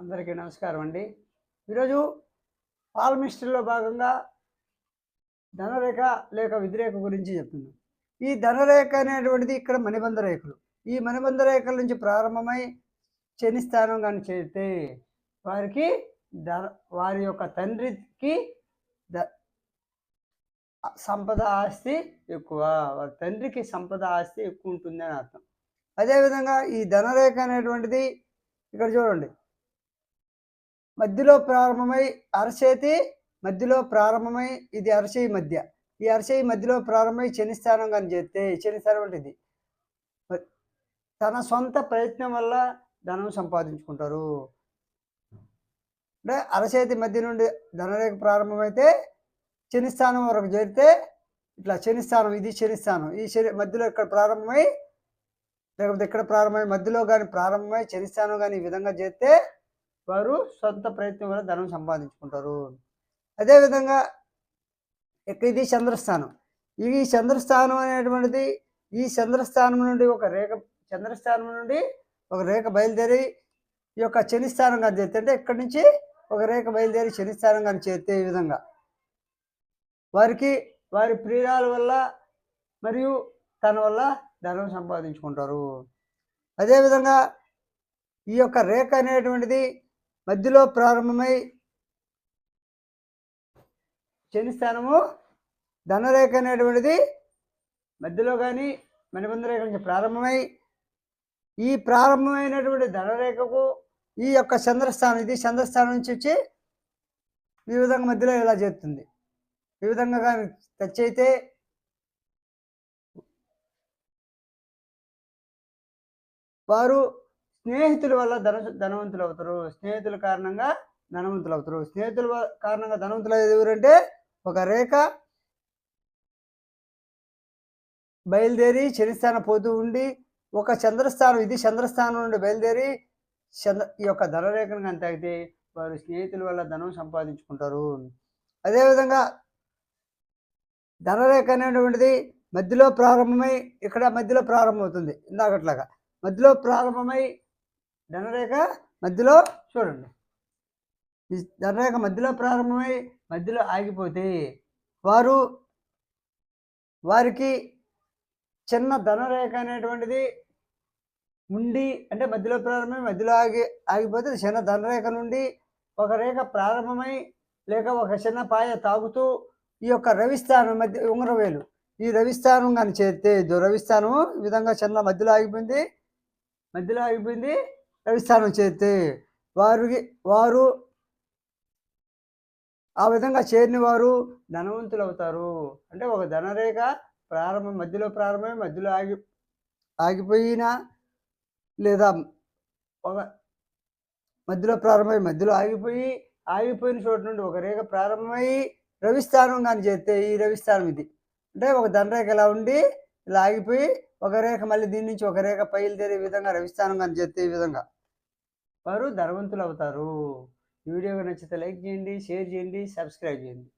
అందరికీ నమస్కారం అండి. ఈరోజు పాలమిస్టర్లో భాగంగా ధనరేఖ లేక వ్యతిరేక గురించి చెప్తున్నాం. ఈ ధనరేఖ అనేటువంటిది ఇక్కడ మణిబంధ రేఖలు. ఈ మణిబంధ రేఖల నుంచి ప్రారంభమై శనిస్థానం కానీ చేస్తే వారికి ధన వారి యొక్క తండ్రికి ద సంపద ఆస్తి ఎక్కువ. వారి తండ్రికి సంపద ఆస్తి ఎక్కువ ఉంటుంది అని అర్థం. అదేవిధంగా ఈ ధనరేఖ అనేటువంటిది ఇక్కడ చూడండి. మధ్యలో ప్రారంభమై అరచేతి మధ్యలో ప్రారంభమై ఇది అరచేయి మధ్య. ఈ అరచేయి మధ్యలో ప్రారంభమై శనిస్థానం కానీ చేస్తే శనిస్థానం అంటే ఇది. తన సొంత ప్రయత్నం వల్ల ధనం సంపాదించుకుంటారు. అంటే అరచేతి మధ్య నుండి ధనరేఖ ప్రారంభమైతే శనిస్థానం వరకు చేరితే ఇట్లా శనిస్థానం ఇది శనిస్థానం ఈ శని మధ్యలో ఇక్కడ ప్రారంభమై లేకపోతే ఇక్కడ ప్రారంభమై మధ్యలో కానీ ప్రారంభమై శనిస్థానం కానీ ఈ విధంగా చేస్తే వారు సొంత ప్రయత్నం వల్ల ధనం సంపాదించుకుంటారు. అదేవిధంగా ఇది చంద్రస్థానం. ఈ చంద్రస్థానం అనేటువంటిది ఈ చంద్రస్థానం నుండి ఒక రేఖ చంద్రస్థానం నుండి ఒక రేఖ బయలుదేరి ఈ యొక్క శని కానీ చేస్తే అంటే ఇక్కడి నుంచి ఒక రేఖ బయలుదేరి శని కానీ చేస్తే ఈ విధంగా. వారికి వారి ప్రియురాల వల్ల మరియు తన వల్ల ధనం సంపాదించుకుంటారు. అదేవిధంగా ఈ యొక్క రేఖ అనేటువంటిది మధ్యలో ప్రారంభమై శని స్థానము ధనరేఖ అనేటువంటిది మధ్యలో కానీ మణిబంధ రేఖ నుంచి ప్రారంభమై ఈ ప్రారంభమైనటువంటి ధనరేఖకు ఈ యొక్క చంద్రస్థానం ఇది చంద్రస్థానం నుంచి వచ్చి ఈ విధంగా మధ్యలో ఇలా చేస్తుంది ఈ విధంగా కానీ టచ్ అయితే వారు స్నేహితుల వల్ల ధన ధనవంతులు అవుతారు స్నేహితుల కారణంగా ధనవంతులు అవుతారు స్నేహితుల కారణంగా ధనవంతులు ఎవరంటే ఒక రేఖ బయలుదేరి శనిస్థానం పోతూ ఉండి ఒక చంద్రస్థానం ఇది చంద్రస్థానం నుండి బయలుదేరి చంద్ర ఈ యొక్క ధనరేఖను కానీ తాగితే వారు స్నేహితుల వల్ల ధనం సంపాదించుకుంటారు. అదేవిధంగా ధనరేఖ అనేటువంటిది మధ్యలో ప్రారంభమై ఇక్కడ మధ్యలో ప్రారంభమవుతుంది. ఇందాకట్లాగా. మధ్యలో ప్రారంభమై ధనరేఖ మధ్యలో చూడండి. ఈ ధనరేఖ మధ్యలో ప్రారంభమై మధ్యలో ఆగిపోతే వారు వారికి చిన్న ధనరేఖ అనేటువంటిది ఉండి అంటే మధ్యలో ప్రారంభమై మధ్యలో ఆగి ఆగిపోతే చిన్న ధనరేఖ నుండి ఒక రేఖ ప్రారంభమై లేక ఒక చిన్న పాయ తాగుతూ ఈ యొక్క రవిస్థానం మధ్య ఉంగరవేలు. ఈ రవిస్థానం కానీ చేస్తే రవిస్థానం రవిస్థానము ఈ విధంగా చిన్న మధ్యలో ఆగిపోయింది. మధ్యలో ఆగిపోయింది. రవిస్థానం చేస్తే వారికి వారు ఆ విధంగా చేరిన వారు ధనవంతులు అవుతారు అంటే ఒక ధనరేఖ ప్రారంభం మధ్యలో ప్రారంభమై మధ్యలో ఆగి ఆగిపోయినా లేదా ఒక మధ్యలో ప్రారంభమై మధ్యలో ఆగిపోయి ఆగిపోయిన చోటు నుండి ఒక రేఖ ప్రారంభమై రవిస్థానం కానీ చేస్తే ఈ రవిస్థానం ఇది. అంటే ఒక ధనరేఖ ఇలా ఉండి ఇలా ఆగిపోయి ఒక రేఖ మళ్ళీ దీని నుంచి ఒక రేఖ పైలుదేరే విధంగా రవిస్థానం కానీ చేస్తే ఈ విధంగా. వారు ధనవంతులు అవుతారు ఈ వీడియో నచ్చితే లైక్ చేయండి షేర్ చేయండి సబ్స్క్రైబ్ చేయండి.